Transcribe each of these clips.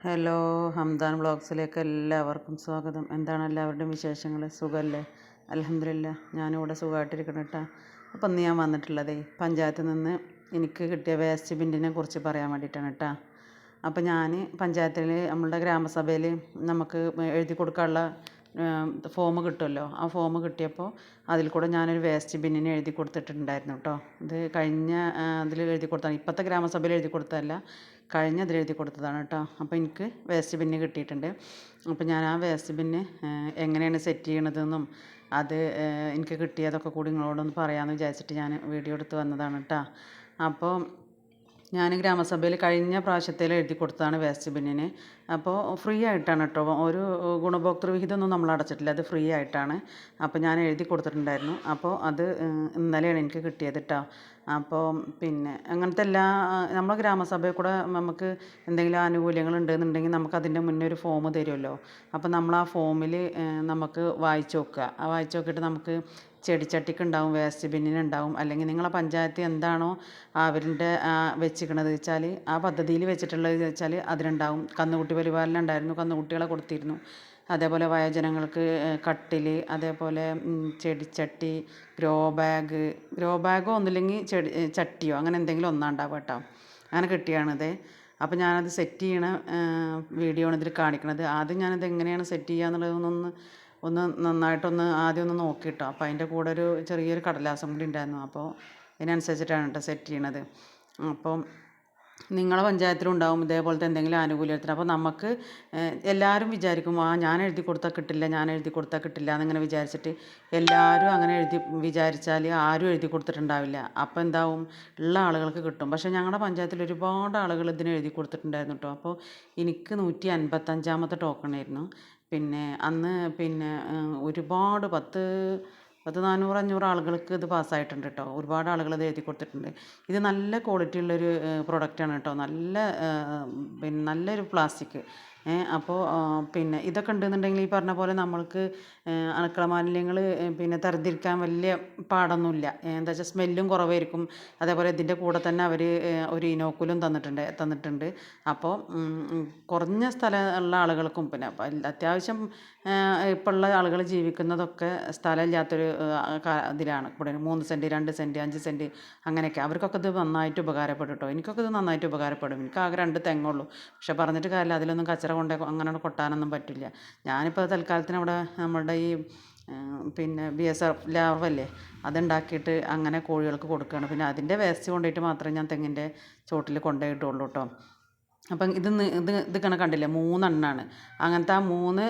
Hello Hamdan വ്ളോഗ്സിലേക്ക് എല്ലാവർക്കും സ്വാഗതം. എന്താണ് എല്ലാവരുടെയും വിശേഷങ്ങൾ സുഖമല്ലേ അലഹമില്ല ഞാനിവിടെ സുഖമായിട്ടിരിക്കണം കേട്ടോ അപ്പം ഇന്ന് ഞാൻ വന്നിട്ടുള്ളതേ പഞ്ചായത്തിൽ നിന്ന് എനിക്ക് കിട്ടിയ വേസ്റ്റ് ബിന്നിനെ കുറിച്ച് പറയാൻ വേണ്ടിയിട്ടാണ് കേട്ടോ അപ്പോൾ ഞാൻ പഞ്ചായത്തിൽ നമ്മളുടെ ഗ്രാമസഭയിൽ നമുക്ക് എഴുതി കൊടുക്കാനുള്ള ഫോം കിട്ടുമല്ലോ. ആ ഫോം കിട്ടിയപ്പോൾ അതിൽ കൂടെ ഞാനൊരു വേസ്റ്റ് ബിന്നിന് എഴുതി കൊടുത്തിട്ടുണ്ടായിരുന്നു കേട്ടോ ഇത് കഴിഞ്ഞ അതിൽ എഴുതി കൊടുത്താണ്. ഇപ്പോഴത്തെ ഗ്രാമസഭയിൽ എഴുതി കൊടുത്തതല്ല കഴിഞ്ഞ അതിൽ എഴുതി കൊടുത്തതാണ് കേട്ടോ അപ്പോൾ എനിക്ക് വേസ്റ്റ് ബിന്ന് കിട്ടിയിട്ടുണ്ട്. അപ്പോൾ ഞാൻ ആ വേസ്റ്റ് ബിന്ന് എങ്ങനെയാണ് സെറ്റ് ചെയ്യണതെന്നും അത് എനിക്ക് കിട്ടിയതൊക്കെ കൂടി നിങ്ങളോടൊന്ന് പറയാമെന്ന് വിചാരിച്ചിട്ട് ഞാൻ വീഡിയോ എടുത്ത് വന്നതാണ് കേട്ടോ അപ്പോൾ ഞാൻ ഗ്രാമസഭയിൽ കഴിഞ്ഞ പ്രാവശ്യത്തിൽ എഴുതി കൊടുത്തതാണ് വേസ്റ്റ് ബിന്നിന്. അപ്പോൾ ഫ്രീ ആയിട്ടാണ് കേട്ടോ. ഒരു ഗുണഭോക്തൃ വിഹിതമൊന്നും നമ്മൾ അടച്ചിട്ടില്ല. അത് ഫ്രീ ആയിട്ടാണ്. അപ്പോൾ ഞാൻ എഴുതി കൊടുത്തിട്ടുണ്ടായിരുന്നു. അപ്പോൾ അത് ഇന്നലെയാണ് എനിക്ക് കിട്ടിയത് കേട്ടോ അപ്പോൾ പിന്നെ അങ്ങനത്തെ എല്ലാ നമ്മളെ ഗ്രാമസഭയിൽ കൂടെ നമുക്ക് എന്തെങ്കിലും ആനുകൂല്യങ്ങൾ ഉണ്ടെന്നുണ്ടെങ്കിൽ നമുക്ക് അതിന്റെ മുന്നേ ഒരു ഫോം തരുമല്ലോ അപ്പോൾ നമ്മൾ ആ ഫോമിൽ നമുക്ക് വായിച്ച് നോക്കുക. ആ വായിച്ച് നോക്കിയിട്ട് നമുക്ക് ചെടിച്ചട്ടിക്ക് ഉണ്ടാവും വേസ്റ്റ് ബിന്നിനുണ്ടാവും. അല്ലെങ്കിൽ നിങ്ങളെ പഞ്ചായത്ത് എന്താണോ അവരുടെ വെച്ചിരിക്കണത് വെച്ചാൽ ആ പദ്ധതിയിൽ വെച്ചിട്ടുള്ളത് വെച്ചാൽ അതിനുണ്ടാവും. കന്നുകുട്ടി പരിപാലനം ഉണ്ടായിരുന്നു കന്നുകുട്ടികളെ കൊടുത്തിരുന്നു. അതേപോലെ വയോജനങ്ങൾക്ക് കട്ടിൽ അതേപോലെ ചെടിച്ചട്ടി ഗ്രോ ബാഗ് ഗ്രോ ബാഗോ ഒന്നുമില്ലെങ്കിൽ ചെടി ചട്ടിയോ അങ്ങനെ എന്തെങ്കിലും ഒന്നാണ്ടാവുക കേട്ടോ. അങ്ങനെ കിട്ടിയാണിത്. അപ്പോൾ ഞാനത് സെറ്റ് ചെയ്യണ വീഡിയോ ആണ് ഇതിൽ കാണിക്കണത്. ആദ്യം ഞാനത് എങ്ങനെയാണ് സെറ്റ് ചെയ്യുക എന്നുള്ളതൊന്നൊന്ന് ഒന്ന് നന്നായിട്ടൊന്ന് ആദ്യം ഒന്ന് നോക്കിയിട്ടോ. അപ്പോൾ അതിന്റെ കൂടെ ഒരു ചെറിയൊരു കടലാസം കൂടി ഉണ്ടായിരുന്നു. അപ്പോൾ അതിനനുസരിച്ചിട്ടാണ് കേട്ടോ സെറ്റ് ചെയ്യണത്. അപ്പം നിങ്ങളെ പഞ്ചായത്തിലും ഉണ്ടാവും ഇതേപോലത്തെ എന്തെങ്കിലും ആനുകൂല്യത്തിന്. അപ്പോൾ നമുക്ക് എല്ലാവരും വിചാരിക്കും ആ ഞാൻ എഴുതി കൊടുത്താൽ കിട്ടില്ല ഞാൻ എഴുതി കൊടുത്താൽ കിട്ടില്ല എന്നിങ്ങനെ വിചാരിച്ചിട്ട് എല്ലാവരും അങ്ങനെ എഴുതി വിചാരിച്ചാൽ ആരും എഴുതി കൊടുത്തിട്ടുണ്ടാവില്ല. അപ്പോൾ എന്താവും? ഉള്ള ആളുകൾക്ക് കിട്ടും. പക്ഷേ ഞങ്ങളുടെ പഞ്ചായത്തിൽ ഒരുപാട് ആളുകൾ ഇതിന് എഴുതി കൊടുത്തിട്ടുണ്ടായിരുന്നു കേട്ടോ. അപ്പോൾ എനിക്ക് നൂറ്റി അൻപത്തഞ്ചാമത്തെ ടോക്കണായിരുന്നു പിന്നെ അന്ന് പിന്നെ ഒരുപാട് പത്ത് പത്ത് നാനൂറ് അഞ്ഞൂറ് ആളുകൾക്ക് ഇത് പാസ്സായിട്ടുണ്ട് കേട്ടോ ഒരുപാട് ആളുകൾ ഇത് എഴുതി കൊടുത്തിട്ടുണ്ട്. ഇത് നല്ല ക്വാളിറ്റി ഉള്ളൊരു പ്രൊഡക്റ്റാണ് കേട്ടോ നല്ല പിന്നെ നല്ലൊരു പ്ലാസ്റ്റിക് അപ്പോൾ പിന്നെ ഇതൊക്കെ ഉണ്ടെന്നുണ്ടെങ്കിൽ ഈ പറഞ്ഞ പോലെ നമ്മൾക്ക് അണുക്കള മാലിന്യങ്ങൾ പിന്നെ തരംതിരിക്കാൻ വലിയ പാടൊന്നുമില്ല. എന്താ വെച്ചാൽ സ്മെല്ലും കുറവായിരിക്കും. അതേപോലെ ഇതിന്റെ കൂടെ തന്നെ അവർ ഒരു ഇനോക്കുലും തന്നിട്ടുണ്ട് തന്നിട്ടുണ്ട്. അപ്പോൾ കുറഞ്ഞ സ്ഥലമുള്ള ആളുകൾക്കും പിന്നെ അത്യാവശ്യം ഇപ്പോൾ ഉള്ള ആളുകൾ ജീവിക്കുന്നതൊക്കെ സ്ഥലമില്ലാത്തൊരു ഇതിലാണ്. ഇവിടെ മൂന്ന് സെന്റ് രണ്ട് സെന്റ് അഞ്ച് സെന്റ് അങ്ങനെയൊക്കെ. അവർക്കൊക്കെ ഇത് നന്നായിട്ട് ഉപകാരപ്പെടും കേട്ടോ എനിക്കൊക്കെ ഇത് നന്നായിട്ട് ഉപകാരപ്പെടും. എനിക്ക് ആകെ രണ്ട് തെങ്ങുള്ളൂ പക്ഷെ പറഞ്ഞിട്ട് കാര്യമില്ല. അതിലൊന്നും കച്ചറ കൊണ്ട് അങ്ങനെ കൊട്ടാനൊന്നും പറ്റില്ല. ഞാനിപ്പോൾ തൽക്കാലത്തിന് അവിടെ നമ്മളുടെ ഈ പിന്നെ ബി എസ് എഫ് ലാർവല്ലേ അതുണ്ടാക്കിയിട്ട് അങ്ങനെ കോഴികൾക്ക് കൊടുക്കുകയാണ് പിന്നെ അതിന്റെ വേസ്റ്റ് കൊണ്ടുപോയിട്ട് മാത്രമേ ഞാൻ തെങ്ങിന്റെ ചോട്ടിൽ കൊണ്ടുപോയിട്ടുള്ളൂ കേട്ടോ അപ്പം ഇത് ഇത് ഇത് കണ്ടില്ലേ? മൂന്നെണ്ണാണ്. അങ്ങനത്തെ ആ മൂന്ന്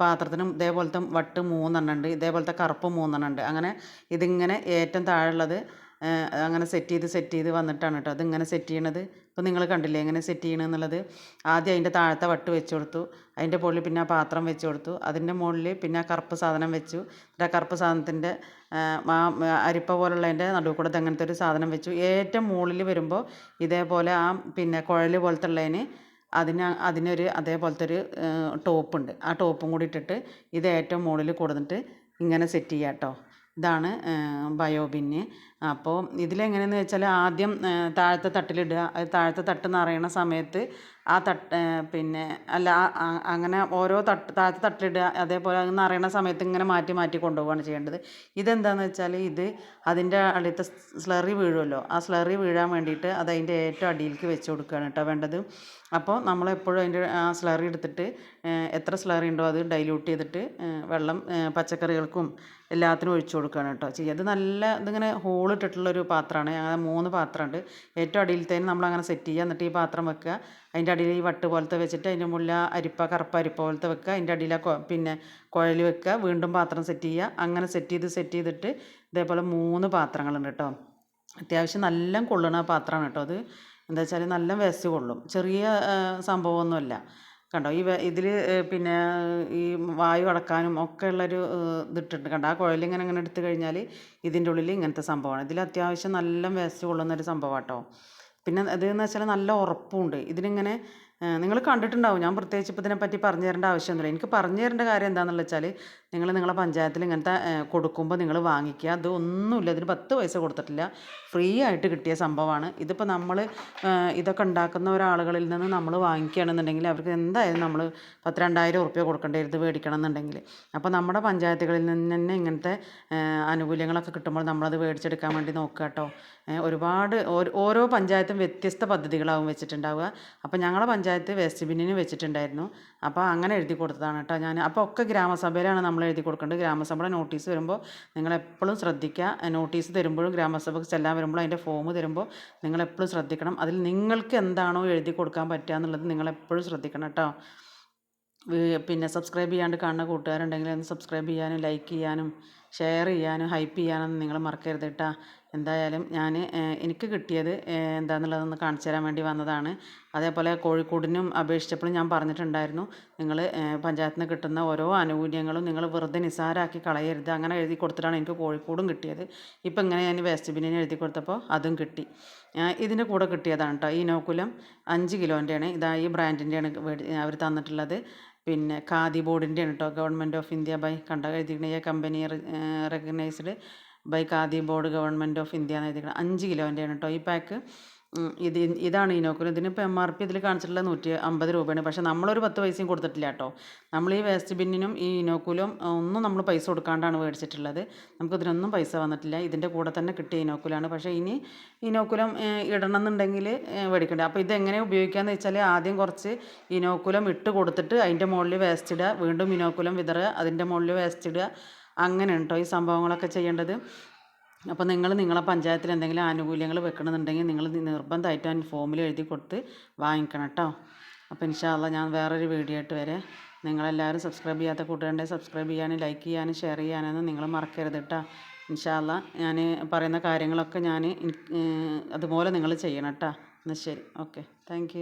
പാത്രത്തിനും ഇതേപോലത്തെ വട്ട് മൂന്നെണ്ണം ഉണ്ട് ഇതേപോലത്തെ കറുപ്പ് മൂന്നെണ്ണം ഉണ്ട് അങ്ങനെ ഇതിങ്ങനെ ഏറ്റവും താഴെയുള്ളത് അങ്ങനെ സെറ്റ് ചെയ്ത് സെറ്റ് ചെയ്ത് വന്നിട്ടാണ് കേട്ടോ അതിങ്ങനെ സെറ്റ് ചെയ്യണത്. ഇപ്പോൾ നിങ്ങൾ കണ്ടില്ലേ എങ്ങനെ സെറ്റ് ചെയ്യണമെന്നുള്ളത് ആദ്യം അതിന്റെ താഴത്തെ വട്ട് വെച്ച് കൊടുത്തു. അതിന്റെ മുകളിൽ പിന്നെ ആ പാത്രം വെച്ച് കൊടുത്തു. അതിന്റെ മുകളിൽ പിന്നെ ആ കറുപ്പ് സാധനം വെച്ചു. എന്നിട്ട് ആ കറുപ്പ് സാധനത്തിന്റെ ആ അരിപ്പ പോലുള്ളതിന്റെ നടുവ് കൂടെ അങ്ങനത്തെ ഒരു സാധനം വെച്ചു. ഏറ്റവും മുകളിൽ വരുമ്പോൾ ഇതേപോലെ ആ പിന്നെ കുഴൽ പോലത്തെ ഉള്ളതിന് അതിന് അതിനൊരു അതേപോലത്തെ ഒരു ടോപ്പുണ്ട് ആ ടോപ്പും കൂടി ഇട്ടിട്ട് ഇത് ഏറ്റവും മുകളിൽ കൊടുത്തിട്ട് ഇങ്ങനെ സെറ്റ് ചെയ്യാം കേട്ടോ ഇതാണ് ബയോബിന്ന് അപ്പോൾ ഇതിലെങ്ങനെയെന്ന് വെച്ചാൽ ആദ്യം താഴത്തെ തട്ടിലിടുക. അത് താഴത്തെ തട്ട് നിറയണ സമയത്ത് ആ തട്ട് പിന്നെ അല്ല അങ്ങനെ ഓരോ തട്ട് താഴത്തെ തട്ടിലിടുക അതേപോലെ അത് നിറയണ സമയത്ത് ഇങ്ങനെ മാറ്റി മാറ്റി കൊണ്ടുപോവുകയാണ് ചെയ്യേണ്ടത്. ഇതെന്താണെന്ന് വെച്ചാൽ ഇത് അതിന്റെ അടിയത്തെ സ്ലറി വീഴുമല്ലോ. ആ സ്ലറി വീഴാൻ വേണ്ടിയിട്ട് അത് അതിന്റെ ഏറ്റവും അടിയിലേക്ക് വെച്ച് കൊടുക്കുകയാണ് കേട്ടോ വേണ്ടത്. അപ്പോൾ നമ്മളെപ്പോഴും അതിന്റെ ആ സ്ലറി എടുത്തിട്ട് എത്ര സ്ലറി ഉണ്ടോ അത് ഡൈല്യൂട്ട് ചെയ്തിട്ട് വെള്ളം പച്ചക്കറികൾക്കും എല്ലാത്തിനും ഒഴിച്ചു കൊടുക്കുകയാണ് കേട്ടോ ചെയ്യുക. അത് നല്ല ഇതിങ്ങനെ ഹോളിട്ടിട്ടുള്ളൊരു പാത്രമാണ്. അങ്ങനെ മൂന്ന് പാത്രമുണ്ട് ഏറ്റവും അടിയിലത്തേന് നമ്മളങ്ങനെ സെറ്റ് ചെയ്യുക എന്നിട്ട് ഈ പാത്രം വെക്കുക. അതിന്റെ അടിയിൽ ഈ വട്ട് പോലത്തെ വെച്ചിട്ട് അതിന്റെ മുകളിൽ അരിപ്പ കറുപ്പ അരിപ്പ പോലത്തെ വെക്കുക. അതിന്റെ അടിയിൽ പിന്നെ കുഴൽ വെക്കുക. വീണ്ടും പാത്രം സെറ്റ് ചെയ്യുക അങ്ങനെ സെറ്റ് ചെയ്ത് സെറ്റ് ചെയ്തിട്ട് ഇതേപോലെ മൂന്ന് പാത്രങ്ങളുണ്ട് കേട്ടോ. അത്യാവശ്യം നല്ല കൊള്ളണ പാത്രമാണ് കേട്ടോ അത്. എന്താ വെച്ചാൽ നല്ല വേസ്റ്റ് കൊള്ളും. ചെറിയ സംഭവമൊന്നുമല്ല. കണ്ടോ? ഈ ഇതിൽ പിന്നെ ഈ വായു അടക്കാനും ഒക്കെ ഉള്ളൊരു ഇതിട്ടിട്ടുണ്ട്. കണ്ടോ? ആ കുഴലിങ്ങനെ ഇങ്ങനെ എടുത്ത് കഴിഞ്ഞാൽ ഇതിന്റെ ഉള്ളിൽ ഇങ്ങനത്തെ സംഭവമാണ്. ഇതിൽ അത്യാവശ്യം നല്ല വേസ്റ്റ് കൊള്ളുന്നൊരു സംഭവമാണ് കേട്ടോ പിന്നെ ഇതെന്ന് വെച്ചാൽ നല്ല ഉറപ്പുണ്ട്. ഇതിനിങ്ങനെ നിങ്ങൾ കണ്ടിട്ടുണ്ടാവും. ഞാൻ പ്രത്യേകിച്ച് ഇപ്പോൾ ഇതിനെപ്പറ്റി പറഞ്ഞു തരേണ്ട ആവശ്യമൊന്നുമില്ല. എനിക്ക് പറഞ്ഞു തരേണ്ട കാര്യം എന്താണെന്ന് വെച്ചാൽ നിങ്ങൾ നിങ്ങളുടെ പഞ്ചായത്തിൽ ഇങ്ങനത്തെ കൊടുക്കുമ്പോൾ നിങ്ങൾ വാങ്ങിക്കുക. അത് ഒന്നുമില്ല. ഇതിന് പത്ത് പൈസ കൊടുത്തിട്ടില്ല. ഫ്രീ ആയിട്ട് കിട്ടിയ സംഭവമാണ്. ഇതിപ്പോൾ നമ്മൾ ഇതൊക്കെ ഉണ്ടാക്കുന്ന ഒരാളുകളിൽ നിന്ന് നമ്മൾ വാങ്ങിക്കുകയാണെന്നുണ്ടെങ്കിൽ അവർക്ക് എന്തായാലും നമ്മൾ പത്ത് രണ്ടായിരം ഉറുപ്പ്യ കൊടുക്കേണ്ടി ഇത് മേടിക്കണം എന്നുണ്ടെങ്കിൽ അപ്പോൾ നമ്മുടെ പഞ്ചായത്തുകളിൽ നിന്ന് തന്നെ ഇങ്ങനത്തെ ആനുകൂല്യങ്ങളൊക്കെ കിട്ടുമ്പോൾ നമ്മളത് മേടിച്ചെടുക്കാൻ വേണ്ടി നോക്കുക കേട്ടോ. ഒരുപാട് ഓരോ പഞ്ചായത്തും വ്യത്യസ്ത പദ്ധതികളാവും വെച്ചിട്ടുണ്ടാവുക. അപ്പോൾ ഞങ്ങളുടെ പഞ്ചായത്ത് വേസ്റ്റ് ബിന്നിന് വെച്ചിട്ടുണ്ടായിരുന്നു. അപ്പോൾ അങ്ങനെ എഴുതി കൊടുത്തതാണ് കേട്ടോ ഞാൻ അപ്പോൾ ഒക്കെ ഗ്രാമസഭയിലാണ് നമ്മൾ എഴുതി കൊടുക്കേണ്ടത്. ഗ്രാമസഭയുടെ നോട്ടീസ് വരുമ്പോൾ നിങ്ങൾ എപ്പോഴും ശ്രദ്ധിക്കുക. നോട്ടീസ് തരുമ്പോഴും ഗ്രാമസഭയ്ക്ക് ചെല്ലാൻ വരുമ്പോഴും അതിന്റെ ഫോം തരുമ്പോൾ നിങ്ങൾ എപ്പോഴും ശ്രദ്ധിക്കണം. അതിൽ നിങ്ങൾക്ക് എന്താണോ എഴുതി കൊടുക്കാൻ പറ്റുക എന്നുള്ളത് നിങ്ങൾ എപ്പോഴും ശ്രദ്ധിക്കണം കേട്ടോ. പിന്നെ സബ്സ്ക്രൈബ് ചെയ്യാണ്ട് കാണുന്ന കൂട്ടുകാരുണ്ടെങ്കിൽ ഒന്ന് സബ്സ്ക്രൈബ് ചെയ്യാനും ലൈക്ക് ചെയ്യാനും ഷെയർ ചെയ്യാനും ഹൈപ്പ് ചെയ്യാനൊന്നും നിങ്ങൾ മറക്കരുത് കേട്ടോ. എന്തായാലും ഞാൻ എനിക്ക് കിട്ടിയത് എന്താണെന്നുള്ളതൊന്ന് കാണിച്ചു തരാൻ വേണ്ടി വന്നതാണ്. അതേപോലെ കോഴിക്കോടിനും അപേക്ഷിച്ചപ്പോഴും ഞാൻ പറഞ്ഞിട്ടുണ്ടായിരുന്നു നിങ്ങൾ പഞ്ചായത്തിൽ നിന്ന് കിട്ടുന്ന ഓരോ ആനുകൂല്യങ്ങളും നിങ്ങൾ വെറുതെ നിസ്സാരമാക്കി കളയരുത് അങ്ങനെ എഴുതി കൊടുത്തിട്ടാണ് എനിക്ക് കോഴിക്കോടും കിട്ടിയത്. ഇപ്പം ഇങ്ങനെ ഞാൻ വേസ്റ്റ് ബിന്നിന് എഴുതി കൊടുത്തപ്പോൾ അതും കിട്ടി. ഇതിന്റെ കൂടെ കിട്ടിയതാണ് കേട്ടോ ഈ നോക്കുലം അഞ്ച് കിലോന്റെയാണ് ഇതാ ഈ ബ്രാൻഡിന്റെയാണ് അവർ തന്നിട്ടുള്ളത്. പിന്നെ ഖാദി ബോർഡിന്റെയാണ് കേട്ടോ ഗവൺമെന്റ് ഓഫ് ഇന്ത്യ ബൈ കണ്ട എഴുതിയിരിക്കുന്ന company recognised by Khadi board government of India എന്ന് എഴുതി അഞ്ച് കിലോന്റെയാണ് കേട്ടോ ഈ പാക്ക് ഇത് ഇതാണ് ഇനോക്കുലം ഇതിനിപ്പോൾ എം ആർ പി ഇതിൽ കാണിച്ചിട്ടുള്ളത് നൂറ്റി അമ്പത് രൂപയാണ്. പക്ഷേ നമ്മളൊരു പത്ത് പൈസയും കൊടുത്തിട്ടില്ല കേട്ടോ നമ്മൾ ഈ വേസ്റ്റ് ബിന്നിനും ഈ ഇനോക്കുലും ഒന്നും നമ്മൾ പൈസ കൊടുക്കാണ്ടാണ് മേടിച്ചിട്ടുള്ളത്. നമുക്കിതിനൊന്നും പൈസ വന്നിട്ടില്ല. ഇതിന്റെ കൂടെ തന്നെ കിട്ടിയ ഇനോക്കുലാണ് പക്ഷേ ഇനി ഇനോക്കുലം ഇടണം എന്നുണ്ടെങ്കിൽ മേടിക്കണ്ട. അപ്പോൾ ഇതെങ്ങനെ ഉപയോഗിക്കാമെന്ന് വെച്ചാൽ ആദ്യം കുറച്ച് ഇനോക്കുലം ഇട്ട് കൊടുത്തിട്ട് അതിന്റെ മുകളിൽ വേസ്റ്റ് ഇടുക. വീണ്ടും ഇനോക്കുലം വിതറുക. അതിന്റെ മുകളിൽ വേസ്റ്റ് ഇടുക. അങ്ങനെ കേട്ടോ ഈ സംഭവങ്ങളൊക്കെ ചെയ്യേണ്ടത്? അപ്പോൾ നിങ്ങൾ നിങ്ങളെ പഞ്ചായത്തിൽ എന്തെങ്കിലും ആനുകൂല്യങ്ങൾ വെക്കണമെന്നുണ്ടെങ്കിൽ നിങ്ങൾ നിർബന്ധമായിട്ട് ആ ഫോമിൽ എഴുതി കൊടുത്ത് വാങ്ങിക്കണം കേട്ടോ അപ്പോൾ ഇൻഷാല്ല ഞാൻ വേറൊരു വീഡിയോ ആയിട്ട് വരെ. നിങ്ങളെല്ലാവരും സബ്സ്ക്രൈബ് ചെയ്യാത്ത കൂട്ടുകാരുടെ സബ്സ്ക്രൈബ് ചെയ്യാനും ലൈക്ക് ചെയ്യാനും ഷെയർ ചെയ്യാനൊന്നും നിങ്ങൾ മറക്കരുത് കേട്ടോ ഇൻഷാല്ല ഞാൻ പറയുന്ന കാര്യങ്ങളൊക്കെ ഞാൻ അതുപോലെ നിങ്ങൾ ചെയ്യണം കേട്ടോ എന്നാൽ ശരി. Okay thank